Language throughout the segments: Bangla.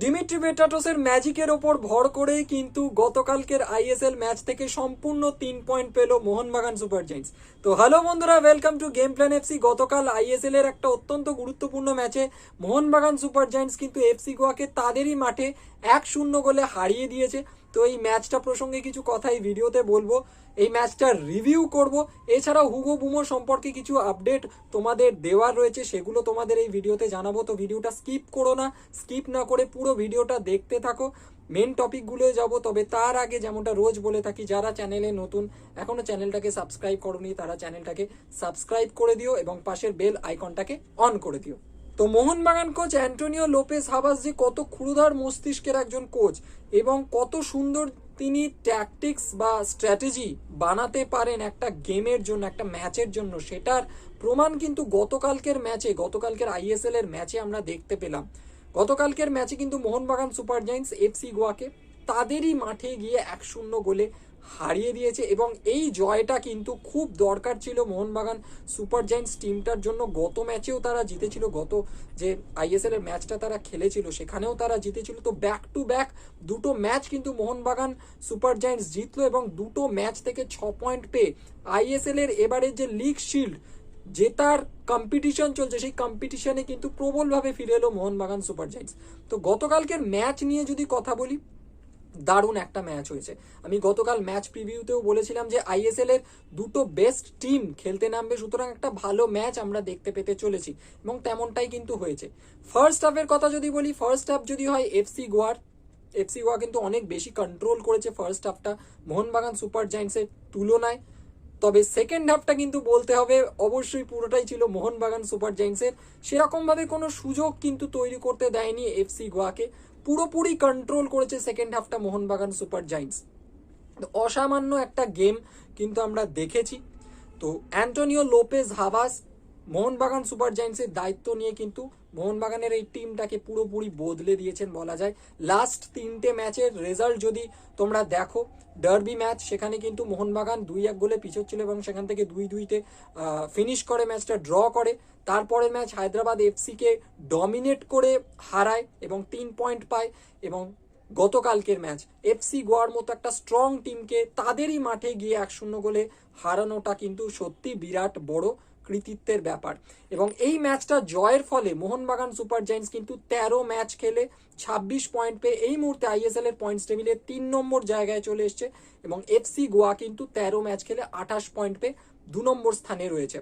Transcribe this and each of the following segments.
দিমিট্রি বেটাটোসের ম্যাজিকের ওপর ভর করেই কিন্তু গতকালকের আইএসএল ম্যাচ থেকে সম্পূর্ণ তিন পয়েন্ট পেল মোহনবাগান সুপার জায়েন্টস। তো হ্যালো বন্ধুরা welcome to game plan FC গতকাল আইএসএল এর একটা অত্যন্ত গুরুত্বপূর্ণ ম্যাচে মোহনবাগান সুপার জায়েন্টস কিন্তু এফসি গোয়াকে তাদেরই মাঠে এক শূন্য গোলে হারিয়ে দিয়েছে। তো এই ম্যাচটা প্রসঙ্গে কিছু কথা এই ভিডিওতে বলব। এই ম্যাচটার রিভিউ করব। এছাড়াও হুগো বুমো সম্পর্কে কিছু আপডেট তোমাদের দেওয়ার রয়েছে, সেগুলো তোমাদের এই ভিডিওতে জানাব। তো ভিডিওটা স্কিপ করো না স্কিপ না করে পুরো ভিডিওটা দেখতে থাকো। মেন টপিকগুলোয় যাব, তবে তার আগে যেমনটা রোজ বলে থাকি, যারা চ্যানেলে নতুন, এখনও চ্যানেলটাকে সাবস্ক্রাইব করনি, তারা চ্যানেলটাকে সাবস্ক্রাইব করে দিও এবং পাশের বেল আইকনটাকে অন করে দিও। তো Mohun Bagan coach Antonio Lopez Habas যে কত ক্ষুরধার মস্তিষ্কের একজন কোচ এবং কত সুন্দর তিনি ট্যাকটিক্স বা স্ট্র্যাটেজি বানাতে পারেন একটা গেমের জন্য, একটা ম্যাচের জন্য, সেটার প্রমাণ কিন্তু গতকালকের ম্যাচে গতকালকের আইএসএল এর ম্যাচে আমরা দেখতে পেলাম। গতকালকের ম্যাচে কিন্তু মোহনবাগান সুপার জায়েন্টস এফসি গোয়াকে তাদেরই মাঠে গিয়ে এক শূন্য গোলে হারিয়ে দিয়েছে এবং এই জয়টা কিন্তু খুব দরকার ছিল মোহনবাগান সুপার জায়েন্টস টিমটার জন্য। গত ম্যাচেও তারা জিতেছিল, গত যে আইএসএল এর ম্যাচটা তারা খেলেছিল, সেখানেও তারা জিতেছিল। তো ব্যাক টু ব্যাক দুটো ম্যাচ কিন্তু মোহনবাগান সুপার জায়েন্টস জিতলো এবং দুটো ম্যাচ থেকে ছ পয়েন্ট পেয়ে আইএসএল এর এবারের যে লিগ শিল্ড জেতার কম্পিটিশন চলছে, সেই কম্পিটিশনে কিন্তু প্রবলভাবে ফিরে এলো মোহনবাগান সুপার জায়েন্টস। তো গতকালকের ম্যাচ নিয়ে যদি কথা বলি দারুণ একটা ম্যাচ হয়েছে। আমি গতকাল ম্যাচ প্রিভিউতেও বলেছিলাম যে আইএসএল এর দুটো বেস্ট টিম খেলতে নামবে, সুতরাং একটা ভালো ম্যাচ আমরা দেখতে পেতে চলেছি, এবং তেমনটাই কিন্তু হয়েছে। ফার্স্ট হাফের কথা যদি বলি ফার্স্ট হাফ যদি হয় এফসি গোয়ার এফসি গোয়া কিন্তু অনেক বেশি কন্ট্রোল করেছে ফার্স্ট হাফটা মোহনবাগান সুপার জায়েন্টসের তুলনায়। তবে সেকেন্ড হাফটা কিন্তু বলতে হবে, অবশ্যই পুরোটাই ছিল মোহনবাগান সুপার জায়েন্টসের সেরকমভাবে কোনো সুযোগ কিন্তু তৈরি করতে দেয়নি এফসি গোয়াকে। পুরোপুরি কন্ট্রোল করেছে সেকেন্ড হাফটা মোহনবাগান সুপার জায়েন্টস অসামান্য একটা গেম কিন্তু আমরা দেখেছি। তো Antonio Lopez Habas Mohun Bagan super জায়েন্টসের দায়িত্ব নিয়ে কিন্তু মোহনবাগানের এই টিমটাকে পুরোপুরি বদলে দিয়েছেন বলা যায়। লাস্ট তিনটে ম্যাচের রেজাল্ট যদি তোমরা দেখো, ডার্বি ম্যাচ, সেখানে কিন্তু মোহনবাগান দুই এক গোলে পিছোচ্ছিল এবং সেখান থেকে দুই দুইতে ফিনিশ করে ম্যাচটা ড্র করে। তারপরের ম্যাচ হায়দ্রাবাদ এফসিকে ডমিনেট করে হারায় এবং তিন পয়েন্ট পায় এবং গতকালকের ম্যাচ এফসি গোয়ার মতো একটা স্ট্রং টিমকে তাদেরই মাঠে গিয়ে এক শূন্য গোলে হারানোটা কিন্তু সত্যি বিরাট বড়। কৃতিত্বের ব্যাপার। এবং এই ম্যাচটা জয়ের ফলে মোহনবাগান সুপার জায়েন্টস কিন্তু তেরো ম্যাচ খেলে ছাব্বিশ পয়েন্ট পেয়ে এই মুহূর্তে আইএসএল এর পয়েন্টস টেবিলে তিন নম্বর জায়গায় চলে এসছে এবং এফসি গোয়া কিন্তু তেরো ম্যাচ খেলে আঠাশ পয়েন্ট পেয়ে দু নম্বর স্থানে রয়েছে।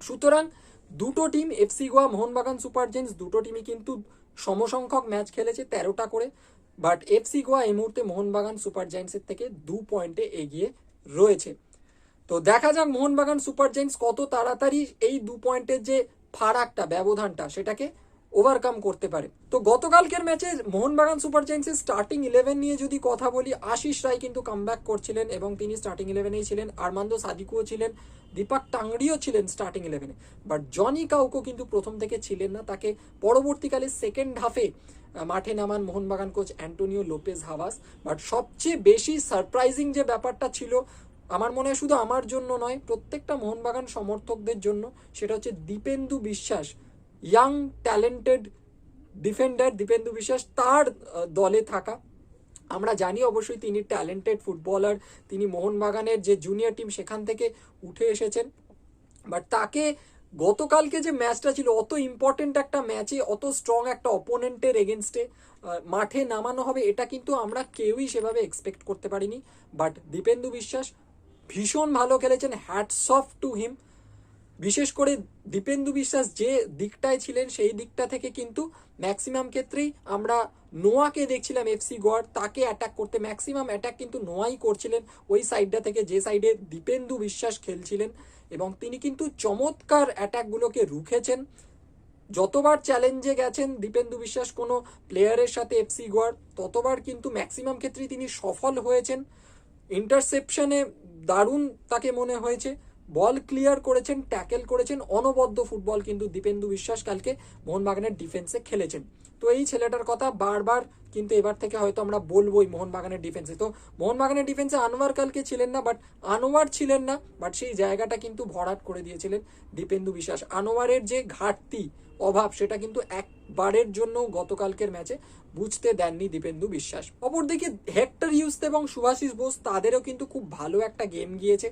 সুতরাং দুটো team FC Goa, Mohun Bagan super giants, দুটো টিমই কিন্তু সমসংখ্যক ম্যাচ খেলেছে তেরোটা করে। বাট এফসি গোয়া এই মুহূর্তে মোহনবাগান সুপার জায়েন্টসের থেকে দু পয়েন্টে এগিয়ে রয়েছে। তো দেখা যাক মোহনবাগান সুপার জায়েন্টস কত তাড়াতাড়ি এই দু পয়েন্টের যে ফারাকটা, ব্যবধানটা, সেটাকে ওভারকাম করতে পারে। তো গতকালকের ম্যাচে মোহনবাগান সুপার জায়েন্টসের স্টার্টিং ইলেভেন নিয়ে যদি কথা বলি, আশিস রায় কিন্তু কামব্যাক করছিলেন এবং তিনি স্টার্টিং ইলেভেনেই ছিলেন, আরমান্দো সাদিকুও ছিলেন, দীপাক টাংড়িও ছিলেন স্টার্টিং ইলেভেনে বাট জনি কাউকো কিন্তু প্রথম থেকে ছিলেন না, তাকে পরবর্তীকালে সেকেন্ড হাফে মাঠে নামান Mohun Bagan coach Antonio Lopez Habas but সবচেয়ে বেশি সারপ্রাইজিং যে ব্যাপারটা ছিল আমার মনে হয় শুধু আমার জন্য নয়, প্রত্যেকটা মোহনবাগান সমর্থকদের জন্য। সেটা হচ্ছে দীপেন্দু বিশ্বাস ইয়াং ট্যালেন্টেড ডিফেন্ডার দীপেন্দু বিশ্বাস তার দলে থাকা। আমরা জানি অবশ্যই তিনি ট্যালেন্টেড ফুটবলার তিনি মোহনবাগানের যে জুনিয়র টিম সেখান থেকে উঠে এসেছেন। বাট তাকে গতকালকে যে ম্যাচটা ছিল, অত ইম্পর্টেন্ট একটা ম্যাচে অত স্ট্রং একটা অপোনেন্টের এগেনস্টে মাঠে নামানো হবে, এটা কিন্তু আমরা কেউই সেভাবে এক্সপেক্ট করতে পারিনি। বাট দীপেন্দু বিশ্বাস ভীষণ ভালো খেলেছেন হ্যাটস অফ টু হিম বিশেষ করে দীপেন্দু বিশ্বাস যে দিকটায় ছিলেন, সেই দিকটা থেকে কিন্তু ম্যাক্সিমাম ক্ষেত্রেই আমরা নোয়াকে দেখছিলাম এফসি গড় তাকে অ্যাটাক করতে। ম্যাক্সিমাম অ্যাটাক কিন্তু নোয়াই করছিলেন, ওই সাইডটা থেকে যে সাইডে দীপেন্দু বিশ্বাস খেলছিলেন এবং তিনি কিন্তু চমৎকার অ্যাটাকগুলোকে রুখেছেন। যতবার চ্যালেঞ্জে গেছেন দীপেন্দু বিশ্বাস কোনো প্লেয়ারের সাথে এফসি গড় ততবার কিন্তু ম্যাক্সিমাম ক্ষেত্রেই তিনি সফল হয়েছেন। ইন্টারসেপশনে দারুণ তাকে মনে হয়েছে। বল ক্লিয়ার করেছেন, ট্যাকেল করেছেন, অনবদ্য ফুটবল কিন্তু দীপেন্দু বিশ্বাস কালকে মোহনবাগানের ডিফেন্সে খেলেছেন। তো এই ছেলেটার কথা বারবার কিন্তু এবার থেকে হয়তো আমরা বলবোই মোহনবাগানের ডিফেন্সে তো মোহনবাগানের ডিফেন্সে আনোয়ার কালকে ছিলেন না বাট আনোয়ার ছিলেন না বাট সেই জায়গাটা কিন্তু ভরাট করে দিয়েছিলেন দীপেন্দু বিশ্বাস। আনোয়ারের যে ঘাটতি, অভাব, সেটা কিন্তু একবারের জন্য গতকালকের ম্যাচে বুঝতে দেননি দীপেন্দু বিশ্বাস। অপরদিকে হেক্টর ইউস্ত এবং সুভাষিস বোস, তাদেরও কিন্তু খুব ভালো একটা গেম গিয়েছে।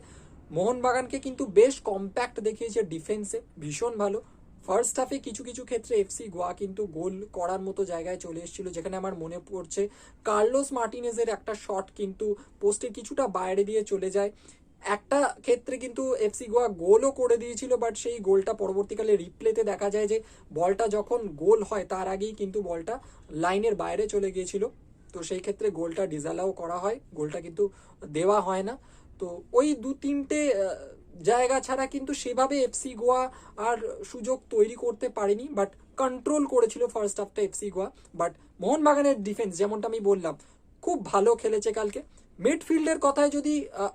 মোহনবাগানকে কিন্তু বেশ কম্প্যাক্ট দেখিয়েছে ডিফেন্সে ভীষণ ভালো। ফার্স্ট হাফে কিছু কিছু ক্ষেত্রে এফসি গোয়া কিন্তু গোল করার মতো জায়গায় চলে এসেছিল, যেখানে আমার মনে পড়ছে কার্লোস মার্টিনেজের একটা শট কিন্তু পোস্টের কিছুটা বাইরে দিয়ে চলে যায়। একটা ক্ষেত্রে কিন্তু এফসি গোয়া গোলও করে দিয়েছিল বাট সেই গোলটা পরবর্তীকালে রিপ্লেতে দেখা যায় যে বলটা যখন গোল হয়, তার আগেই কিন্তু বলটা লাইনের বাইরে চলে গিয়েছিল। তো সেই ক্ষেত্রে গোলটা ডিজালাও করা হয়, গোলটা কিন্তু দেওয়া হয় না। তো ওই দু তিনটে জায়গা ছাড়া কিন্তু সেভাবে এফসি গোয়া আর সুযোগ তৈরি করতে পারেনি বাট কন্ট্রোল করেছিল ফার্স্ট হাফটা এফসি গোয়া বাট মোহনবাগানের ডিফেন্স যেমনটা আমি বললাম, খুব ভালো খেলেছে কালকে। মিডফিল্ডের কথায় যদি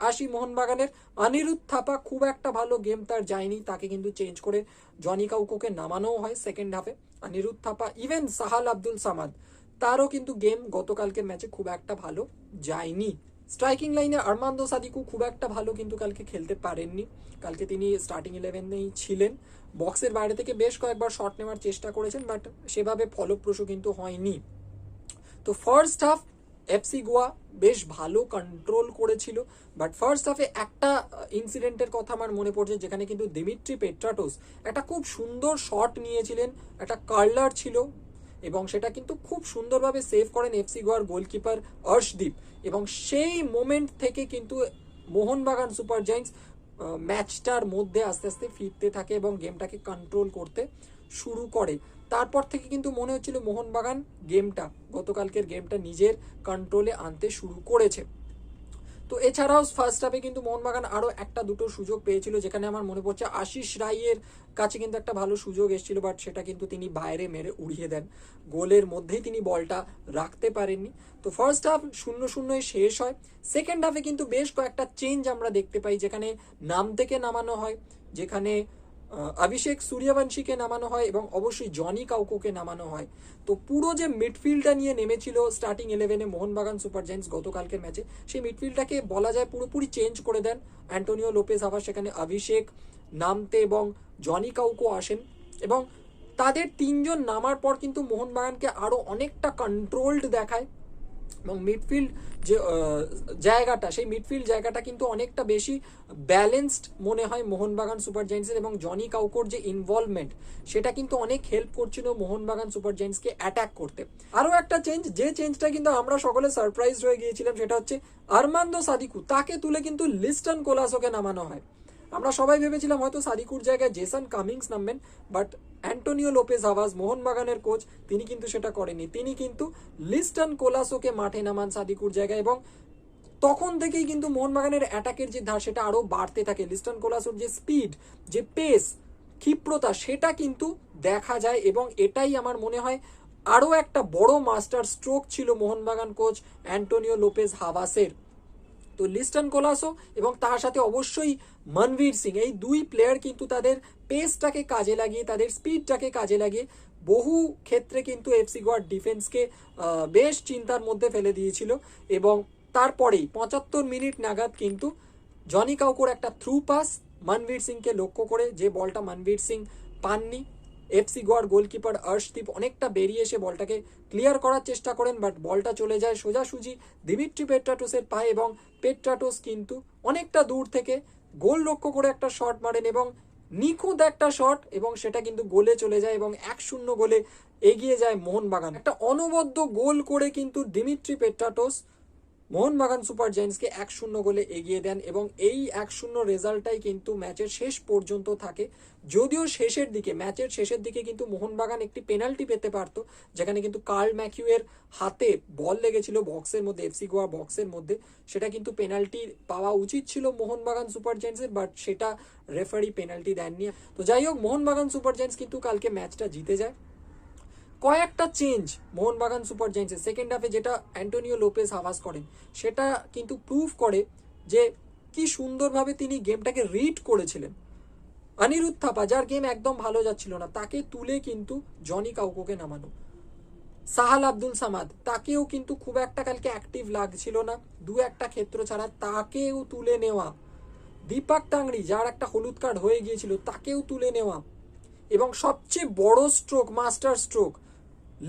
আসি মোহনবাগানের, অনিরুদ্ধ থাপা খুব একটা ভালো গেম তার যায়নি, তাকে কিন্তু চেঞ্জ করে জনি কাউকোকে নামানোও হয় সেকেন্ড হাফে অনিরুদ্ধ থাপা ইভেন সাহাল আব্দুল সামাদ, তারও কিন্তু গেম গতকালকের ম্যাচে খুব একটা ভালো যায়নি। স্ট্রাইকিং লাইনে আরমান্দো সাদিকু খুব একটা ভালো কিন্তু কালকে খেলতে পারেননি। কালকে তিনি স্টার্টিং ইলেভেনেই ছিলেন। বক্সের বাইরে থেকে বেশ কয়েকবার শট নেওয়ার চেষ্টা করেছেন বাট সেভাবে ফলপ্রসূ কিন্তু হয়নি। তো ফার্স্ট হাফ এফসি গোয়া বেশ ভালো কন্ট্রোল করেছিল বাট ফার্স্ট হাফে একটা ইনসিডেন্টের কথা আমার মনে পড়ছে, যেখানে কিন্তু দিমিত্রি পেট্রাটোস একটা খুব সুন্দর শট নিয়েছিলেন, একটা কার্লার ছিল এবং সেটা কিন্তু খুব সুন্দরভাবে সেভ করেন এফসি গোয়ার গোলকিপার অর্শদীপ। এবং সেই মোমেন্ট থেকে কিন্তু মোহনবাগান সুপার জায়েন্টস ম্যাচটার মধ্যে আস্তে আস্তে ফিরতে থাকে এবং গেমটাকে কন্ট্রোল করতে শুরু করে। তারপর থেকে কিন্তু মনে হচ্ছিল মোহনবাগান গেমটা গতকালকের গেমটা নিজের কন্ট্রোলে আনতে শুরু করেছে। তো এছাড়াও ফার্স্ট হাফে কিন্তু মোহনবাগান আরও একটা দুটো সুযোগ পেয়েছিল, যেখানে আমার মনে পড়ছে আশিস রাইয়ের কাছে কিন্তু একটা ভালো সুযোগ এসেছিল বাট সেটা কিন্তু তিনি বাইরে মেরে উড়িয়ে দেন। গোলের মধ্যেই তিনি বলটা রাখতে পারেননি। তো ফার্স্ট হাফ শূন্য শূন্যই শেষ হয়। সেকেন্ড হাফে কিন্তু বেশ কয়েকটা চেঞ্জ আমরা দেখতে পাই, যেখানে নাম থেকে নামানো হয়, যেখানে অভিষেক সূর্যবংশীকে নামানো হয় এবং অবশ্যই জনি কাউকোকে নামানো হয়। তো পুরো যে মিডফিল্ডটা নিয়ে নেমেছিল স্টার্টিং ইলেভেনে মোহনবাগান সুপার জায়েন্টস গতকালকের ম্যাচে সেই মিডফিল্ডটাকে বলা যায় পুরোপুরি চেঞ্জ করে দেন। অ্যান্টোনিও লোপেজ আবার সেখানে অভিষেক নামতে এবং জনি কাউকো আসেন এবং তাদের তিনজন নামার পর কিন্তু মোহনবাগানকে আরও অনেকটা কন্ট্রোলড দেখায়। এবং মিডফিল্ড যে জায়গাটা, সেই মিডফিল্ড জায়গাটা কিন্তু অনেকটা বেশি ব্যালেন্সড মনে হয় মোহনবাগান সুপার জায়েন্টসের এবং জনি কাউকোর যে ইনভলভমেন্ট সেটা কিন্তু অনেক হেল্প করছিল মোহনবাগান সুপার জায়েন্টসকে অ্যাটাক করতে। আরও একটা চেঞ্জ যে চেঞ্জটা কিন্তু আমরা সকলে সারপ্রাইজ হয়ে গিয়েছিলাম, সেটা হচ্ছে আরমান্দো সাদিকু। তাকে তুলে কিন্তু লিস্টন কোলাসোকে নামানো হয়। আমরা সবাই ভেবেছিলাম হয়তো সাদিকুর জায়গায় জেসন কামিংস নামবেন বাট অ্যান্টোনিও লোপেজ হাভাস মোহনবাগানের কোচ, তিনি কিন্তু সেটা করেনি তিনি কিন্তু লিস্টন কোলাসোকে মাঠে নামান সাদিকুর জায়গায় এবং তখন থেকেই কিন্তু মোহনবাগানের অ্যাটাকের যে ধার, সেটা আরও বাড়তে থাকে। লিস্টন কোলাসোর যে স্পিড, যে পেস, ক্ষিপ্রতা, সেটা কিন্তু দেখা যায় এবং এটাই আমার মনে হয় আরও একটা বড় মাস্টার স্ট্রোক ছিল মোহনবাগান কোচ অ্যান্টোনিও লোপেজ হাভাসের তো লিস্টন কোলাসো এবং তার সাথে অবশ্যই মনবীর সিং। এই দুই প্লেয়ার কিন্তু তাদের পেসটাকে কাজে লাগিয়ে, তাদের স্পিডটাকে কাজে লাগিয়ে বহু ক্ষেত্রে কিন্তু এফসি গোয়ার ডিফেন্সকে বেশ চিন্তার মধ্যে ফেলে দিয়েছিল। এবং তারপরেই পঁচাত্তর মিনিট নাগাদ কিন্তু জনি কাউকোর একটা থ্রু পাস মনবীর সিংকে লক্ষ্য করে যে বলটা মনবীর সিং পাননি। এফসি গোয়ার গোলকিপার অর্শদীপ অনেকটা বেরিয়ে এসে বলটাকে ক্লিয়ার করার চেষ্টা করেন বাট বলটা চলে যায় সোজাসুজি। দিমিট্রি পেট্রাটোসের পায়ে এবং পেট্রাটোস কিন্তু অনেকটা দূর থেকে গোল লক্ষ্য করে একটা শট মারেন এবং নিখুঁত একটা শট এবং সেটা কিন্তু গোলে চলে যায় এবং এক শূন্য গোলে এগিয়ে যায় মোহনবাগান। একটা অনবদ্য গোল করে কিন্তু দিমিট্রি পেট্রাটোস মোহনবাগান সুপার জায়েন্টসকে এক শূন্য গোলে এগিয়ে দেন এবং এই এক শূন্য রেজাল্টটাই কিন্তু ম্যাচের শেষ পর্যন্ত থাকে। যদিও শেষের দিকে, ম্যাচের শেষের দিকে কিন্তু মোহনবাগান একটি পেনাল্টি পেতে পারত, যেখানে কিন্তু কার্ল ম্যাকিউয়ের হাতে বল লেগেছিল বক্সের মধ্যে এফসি গোয়া বক্সের মধ্যে। সেটা কিন্তু পেনাল্টি পাওয়া উচিত ছিল মোহনবাগান সুপার জায়েন্টসের, বাট সেটা রেফারি পেনাল্টি দেননি। তো যাই হোক, মোহনবাগান সুপার জায়েন্টস কিন্তু কালকে ম্যাচটা জিতে যায়। কয়েকটা চেঞ্জ মোহনবাগান সুপার জায়েন্টসের সেকেন্ড হাফে যেটা অ্যান্টোনিও লোপেজ হাভাস করেন, সেটা কিন্তু প্রুভ করে যে কি সুন্দরভাবে তিনি গেমটাকে রিড করেছিলেন। অনিরুদ্ধ থাপা, যার গেম একদম ভালো যাচ্ছিল না, তাকে তুলে কিন্তু জনি কাউকোকে নামানো। সাহাল আব্দুল সামাদ, তাকেও কিন্তু খুব একটা কালকে অ্যাক্টিভ লাগছিল না, দু একটা ক্ষেত্র ছাড়া তাকেও তুলে নেওয়া। দীপক টাংড়ি, যার একটা হলুদ কার্ড হয়ে গিয়েছিল, তাকেও তুলে নেওয়া। এবং সবচেয়ে বড় স্ট্রোক মাস্টার স্ট্রোক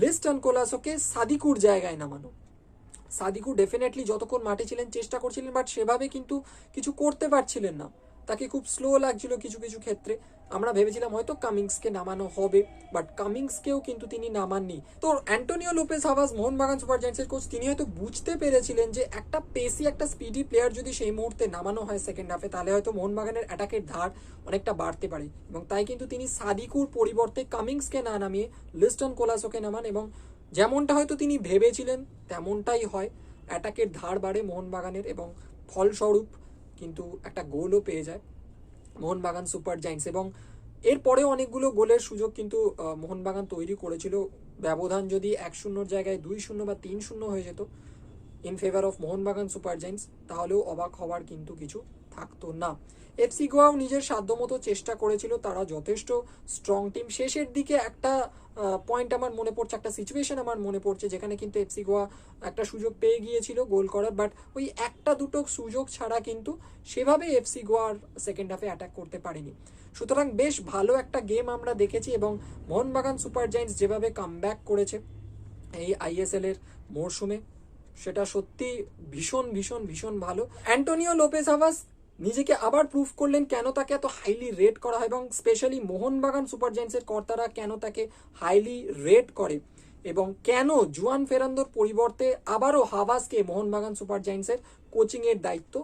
লিস্টন কোলাসোকে সাদিকুর জায়গায় নামানো। সাদিকু ডেফিনেটলি যতক্ষণ মাঠে ছিলেন, চেষ্টা করছিলেন বাট সেভাবে কিন্তু কিছু করতে পারছিলেন না। তাকে খুব স্লো লাগছিল কিছু কিছু ক্ষেত্রে। আমরা ভেবেছিলাম হয়তো কামিংসকে নামানো হবে বাট কামিংসকেও কিন্তু তিনি নামাননি। তো Antonio Lopez Habas Mohun Bagan super জায়ান্টসের coach তিনি হয়তো বুঝতে পেরেছিলেন যে একটা পেসি একটা স্পিডি প্লেয়ার যদি সেই মুহূর্তে নামানো হয় সেকেন্ড হাফে তাহলে হয়তো মোহনবাগানের অ্যাটাকের ধার অনেকটা বাড়তে পারে। এবং তাই কিন্তু তিনি সাদিকুর পরিবর্তে কামিংসকে না নামিয়ে লিস্টন কোলাসোকে নামান এবং যেমনটা হয়তো তিনি ভেবেছিলেন, তেমনটাই হয়। অ্যাটাকের ধার বাড়ে মোহনবাগানের এবং ফলস্বরূপ কিন্তু একটা গোলও পেয়ে যায় মোহনবাগান সুপার জাইন্টস এবং এরপরেও অনেকগুলো গোলের সুযোগ কিন্তু মোহনবাগান তৈরি করেছিল। ব্যবধান যদি এক শূন্যর জায়গায় দুই শূন্য বা তিন শূন্য হয়ে যেত in favour of Mohun Bagan super giants তাহলেও অবাক হওয়ার কিন্তু কিছু থাকতো না। এফসি গোয়াও নিজের সাধ্যমতো চেষ্টা করেছিল, তারা যথেষ্ট স্ট্রং টিম শেষের দিকে একটা পয়েন্ট আমার মনে পড়ছে, একটা সিচুয়েশন আমার মনে পড়ছে, যেখানে কিন্তু এফসি গোয়া একটা সুযোগ পেয়ে গিয়েছিল গোল করার বাট ওই একটা দুটো সুযোগ ছাড়া কিন্তু সেভাবে এফসি গোয়ার সেকেন্ড হাফে অ্যাটাক করতে পারেনি। সুতরাং বেশ ভালো একটা গেম আমরা দেখেছি, এবং মোহনবাগান সুপার জায়েন্টস যেভাবে কামব্যাক করেছে এই আইএসএল এর মরশুমে সেটা সত্যি ভীষণ ভীষণ ভীষণ ভালো। অ্যান্টোনিও লোপেস হাভাস নিজেকে আবার প্রুফ করলেন কেন তাকে এত হাইলি রেট করা হয় এবং স্পেশালি মোহনবাগান সুপার জায়েন্টসের কর্তারা কেন তাকে হাইলি রেট করে এবং কেন জুয়ান ফেরান্দোর পরিবর্তে আবারও হাভাসকে মোহনবাগান সুপার জায়েন্টসের কোচিংয়ের দায়িত্ব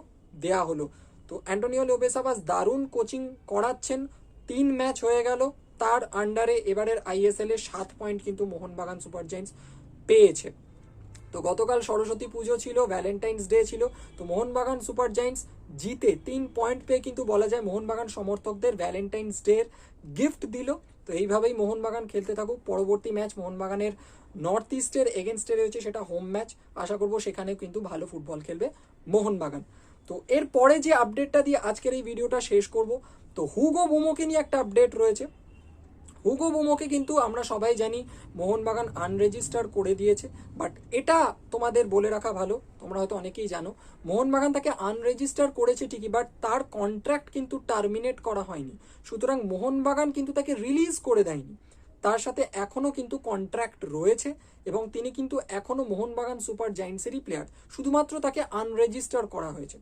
দেয়া হলো। তো অ্যান্টোনিও লোপেস হাভাস দারুণ কোচিং করাচ্ছেন। তিন ম্যাচ হয়ে গেল। তার আন্ডারে এবারের আইএসএল এর সাত পয়েন্ট কিন্তু মোহনবাগান সুপার জায়েন্টস পেয়েছে। তো গতকাল সরস্বতী পুজো ছিল ভ্যালেন্টাইন্স ডে ছিল, তো মোহনবাগান সুপার জায়েন্টস জিতে তিন পয়েন্ট পেয়ে কিন্তু বলা যায় মোহনবাগান সমর্থকদের ভ্যালেন্টাইন্স ডে এর গিফট দিল। তো এইভাবেই মোহনবাগান খেলতে থাকুক। পরবর্তী ম্যাচ মোহনবাগানের নর্থ ইস্টের এগেনস্টে রয়েছে, সেটা হোম ম্যাচ আশা করব সেখানেও কিন্তু ভালো ফুটবল খেলবে মোহনবাগান। তো এরপরে যে আপডেটটা দিয়ে আজকের এই ভিডিওটা শেষ করব, তো হুগো বুমোকে নিয়ে একটা আপডেট রয়েছে। হুগো বুমোকে কিন্তু আমরা সবাই জানি মোহনবাগান আনরেজিস্টার করে দিয়েছে বাট এটা তোমাদের বলে রাখা ভালো, তোমরা হয়তো অনেকেই জানো, মোহনবাগান তাকে আনরেজিস্টার করেছে ঠিকই বাট তার কন্ট্রাক্ট কিন্তু টার্মিনেট করা হয়নি, সুতরাং মোহনবাগান কিন্তু তাকে রিলিজ করে দেয়নি, তার সাথে এখনও কিন্তু কন্ট্রাক্ট রয়েছে, এবং তিনি কিন্তু এখনও মোহনবাগান সুপার জায়েন্টসেরই প্লেয়ার শুধুমাত্র তাকে আনরেজিস্টার করা হয়েছে।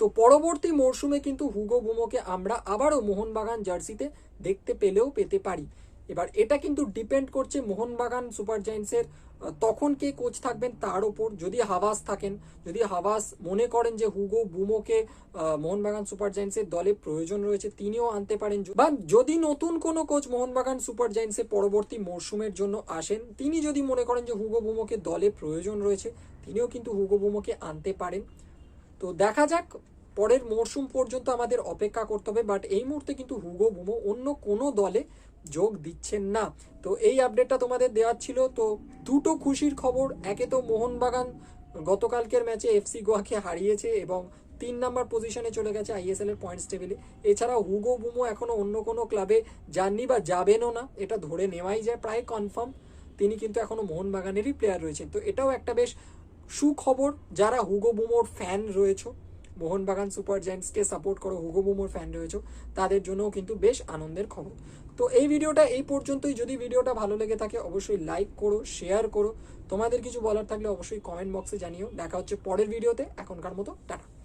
তো পরবর্তী মরশুমে কিন্তু হুগো বুমোকে আমরা আবারও মোহনবাগান জার্সিতে দেখতে পেলেও পেতে পারি। এবার এটা কিন্তু ডিপেন্ড করছে মোহনবাগান সুপার জায়েন্টসের তখন কে কোচ থাকবেন তার ওপর। যদি হাভাস থাকেন, যদি হাভাস মনে করেন যে হুগো বুমোকে মোহনবাগান সুপার জায়েন্টসের দলে প্রয়োজন রয়েছে, তিনিও আনতে পারেন। বা যদি নতুন কোনো কোচ মোহনবাগান সুপার জায়েন্টসের পরবর্তী মরশুমের জন্য আসেন, তিনি যদি মনে করেন যে হুগো বুমোকে দলে প্রয়োজন রয়েছে, তিনিও কিন্তু হুগো বুমোকে আনতে পারেন। তো দেখা যাক, পরের মরশুম পর্যন্ত আমাদের অপেক্ষা করতে হবে বাট এই মুহূর্তে কিন্তু হুগো বুমো অন্য কোনো দলে যোগ দিচ্ছেন না। তো এই আপডেটটা তোমাদের দেওয়ার ছিল। তো দুটো খুশির খবর, একে তো মোহনবাগান গতকালকের ম্যাচে এফসি গোয়াকে হারিয়েছে এবং তিন নাম্বার পজিশনে চলে গেছে আইএসএল এর পয়েন্টস টেবিলে এছাড়াও হুগো বুমো এখনও অন্য কোনো ক্লাবে যাননি বা যাবেনও না, এটা ধরে নেওয়াই যায়, প্রায় কনফার্ম তিনি কিন্তু এখনও মোহনবাগানেরই প্লেয়ার রয়েছেন। তো এটাও একটা বেশ সুখবর, যারা হুগো বুমোর ফ্যান রয়েছে, মোহনবাগান সুপার জায়েন্টসকে সাপোর্ট করো, হুগো বুমোর ফ্যান রয়েছে, তাদের জন্যও কিন্তু বেশ আনন্দের খবর। তো এই ভিডিওটা এই পর্যন্তই। যদি ভিডিওটা ভালো লেগে থাকে, অবশ্যই লাইক করো শেয়ার করো। তোমাদের কিছু বলার থাকলে অবশ্যই কমেন্ট বক্সে জানিও। দেখা হচ্ছে পরের ভিডিওতে। এখনকার মতো, টাটা।